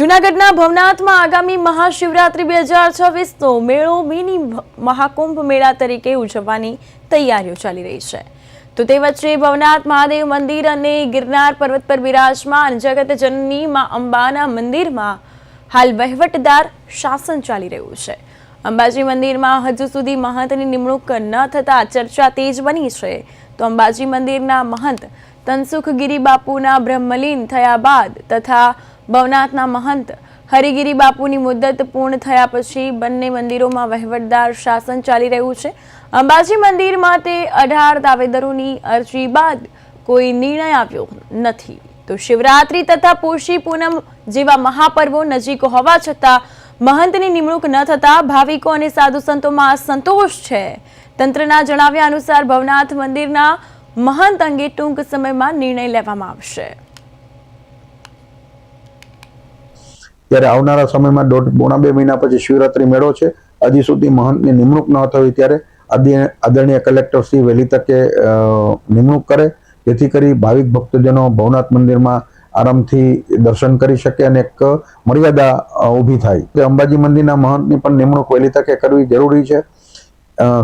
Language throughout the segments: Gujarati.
જૂનાગઢના ભવનાથમાં આગામી મહાશિવરાત્રી બે હજાર છવ્વીસનો મેળો મિની મહાકુંભ મેળા તરીકે ઉજવવાની તૈયારીઓ ચાલી રહી છે. તો તે વચ્ચે ભવનાથ, મહાદેવ મંદિર અને ગિરનાર પર્વત પર બિરાજમાન જગત જનની મા અંબાના મંદિરમાં હાલ વહીવટદાર શાસન ચાલી રહ્યું છે. અંબાજી મંદિરમાં હજુ સુધી મહંતની નિમણૂક ન થતાં ચર્ચા તેજ બની છે. તો અંબાજી મંદિરના મહંત તનસુખગીરી બાપુના બ્રહ્મલીન થયા બાદ તથા ભવનાથના મહંત હરિગીરી બાપુની મુદ્દત પૂર્ણ થયા પછી બંને મંદિરોમાં વહીવટદાર શાસન ચાલી રહ્યું છે. અંબાજી મંદિરમાં તે અઢાર દાવેદરોની અરજી બાદ કોઈ નિર્ણય આવ્યો નથી. તો શિવરાત્રી તથા પોષી પૂનમ જેવા મહાપર્વો નજીક હોવા છતાં મહંતની નિમણૂક ન થતાં ભાવિકો અને સાધુ સંતોમાં સંતોષ છે. તંત્રના જણાવ્યા અનુસાર ભવનાથ મંદિરના મહંત અંગે ટૂંક સમયમાં નિર્ણય લેવામાં આવશે. ત્યારે આવનારા સમયમાં દોઢ, પોણા બે મહિના પછી શિવરાત્રી મેળો છે. હજી સુધી મહંતની નિમણૂક ન થઈ ત્યારે આદરણીય કલેક્ટર શ્રી વહેલી તકે નિમણૂક કરે. જેથી કરી ભાવિક ભક્તજનો ભવનાથ મંદિરમાં આરામથી દર્શન કરી શકે અને એક મર્યાદા ઊભી થાય. કે અંબાજી મંદિરના મહંતની પણ નિમણૂક વહેલી તકે કરવી જરૂરી છે.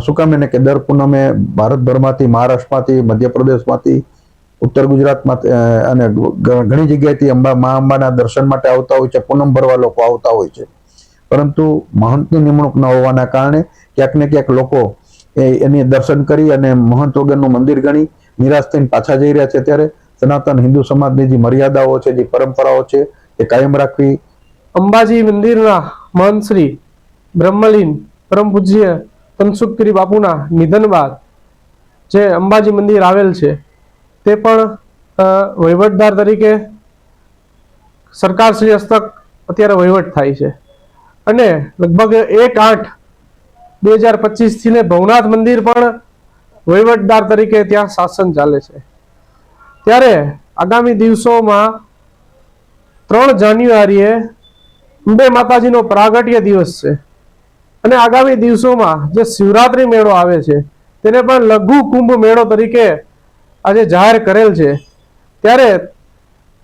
શું કામ એને કે દર પૂનમે ભારતભરમાંથી, મહારાષ્ટ્રમાંથી, મધ્યપ્રદેશમાંથી ઉત્તર ગુજરાતમાં અને ઘણી જગ્યાએથી અંબા, મા અંબાના દર્શન માટે આવતા હોય છે, પૂનમ ભરવા લોકો આવતા હોય છે. પરંતુ મહંતની નિમણૂક ન હોવાના કારણે ક્યાંક ને ક્યાંક લોકો એની દર્શન કરી અને મહંત વગરનું મંદિર ગણી નિરાશ થઈને પાછા જઈ રહ્યા છે. ત્યારે સનાતન હિન્દુ સમાજની જે મર્યાદાઓ છે, જે પરંપરાઓ છે, એ કાયમ રાખવી અંબાજી મંદિરના મહંત શ્રી બ્રહ્મલીન પરમ પૂજ્ય તનસુખગીરી બાપુના નિધન બાદ જે અંબાજી મંદિર આવેલ છે તે પણ વહીવટદાર તરીકે સરકાર શ્રી હસ્તક અત્યારે વહીવટ થાય છે. અને લગભગ એક આઠ બે હજાર પચીસથી ને ભવનાથ મંદિર પણ વહીવટદાર તરીકે ત્યાં શાસન ચાલે છે. ત્યારે આગામી દિવસોમાં ત્રણ જાન્યુઆરીએ અંબે માતાજીનો પ્રાગટ્ય દિવસ છે. અને આગામી દિવસોમાં જે શિવરાત્રિ મેળો આવે છે, તેને પણ લઘુ કુંભ મેળો તરીકે આજે જાહેર કરેલ છે. ત્યારે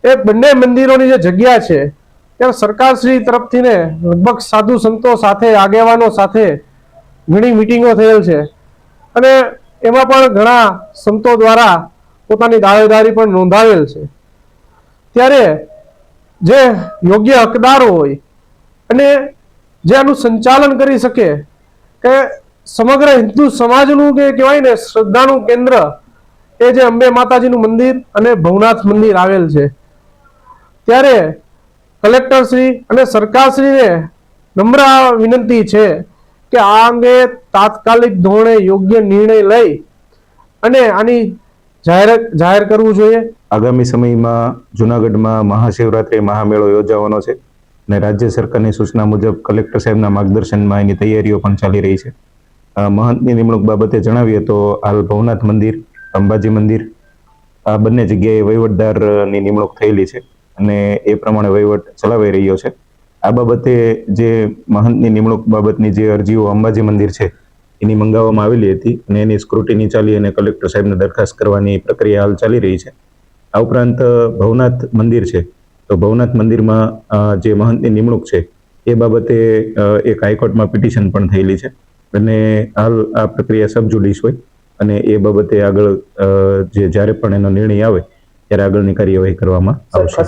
એ બંને મંદિરોની જે જગ્યા છે ત્યારે સરકારશ્રી તરફથી ને લગભગ સાધુ સંતો સાથે, આગેવાનો સાથે ઘણી મિટિંગો થયેલ છે. અને એમાં પણ ઘણા સંતો દ્વારા પોતાની દાવેદારી પણ નોંધાવેલ છે. ત્યારે જે યોગ્ય હકદારો હોય અને જે આનું સંચાલન કરી શકે, કે સમગ્ર હિન્દુ સમાજનું કે કહેવાય ને, શ્રદ્ધાનું કેન્દ્ર એ જે અંબે માતાજીનું મંદિર અને ભવનાથ મંદિર આવેલ છે. ત્યારે કલેક્ટરશ્રી અને સરકારશ્રીને નમ્ર વિનંતી છે કે આ અંગે તાત્કાલિક ધોરણે યોગ્ય નિર્ણય લઈ અને આની જાહેર જાહેર કરવું જોઈએ. આગામી સમયમાં જુનાગઢમાં મહાશિવરાત્રિ મહામેળો યોજાવાનો છે અને રાજ્ય સરકારની સૂચના મુજબ કલેક્ટર સાહેબના માર્ગદર્શનમાં એની તૈયારીઓ પણ ચાલી રહી છે. મહંતની નિમણૂક બાબતે જણાવીએ તો હાલ ભવનાથ મંદિર અંબાજી મંદિર. આ બંને જગ્યાએ વહીવટદારની નિમણૂક થયેલી છે અને એ પ્રમાણે વહીવટ ચલાવાઈ રહ્યો છે. આ બાબતે જે મહંતની નિમણૂક બાબતની જે અરજીઓ અંબાજી મંદિર છે, એની મંગાવવામાં આવેલી હતી અને એની સ્ક્રુટીની ચાલી અને કલેક્ટર સાહેબને દરખાસ્ત કરવાની પ્રક્રિયા હાલ ચાલી રહી છે. આ ઉપરાંત ભવનાથ મંદિર છે. તો ભવનાથ મંદિરમાં જે મહંતની નિમણૂક છે, એ બાબતે એક હાઈકોર્ટમાં પિટિશન પણ થયેલી છે અને હાલ આ પ્રક્રિયા સબજુડિશ હોય. અને એ બાબતે આગળ જે જ્યારે પણ એનો નિર્ણય આવે ત્યારે આગળની કાર્યવાહી કરવામાં આવશે.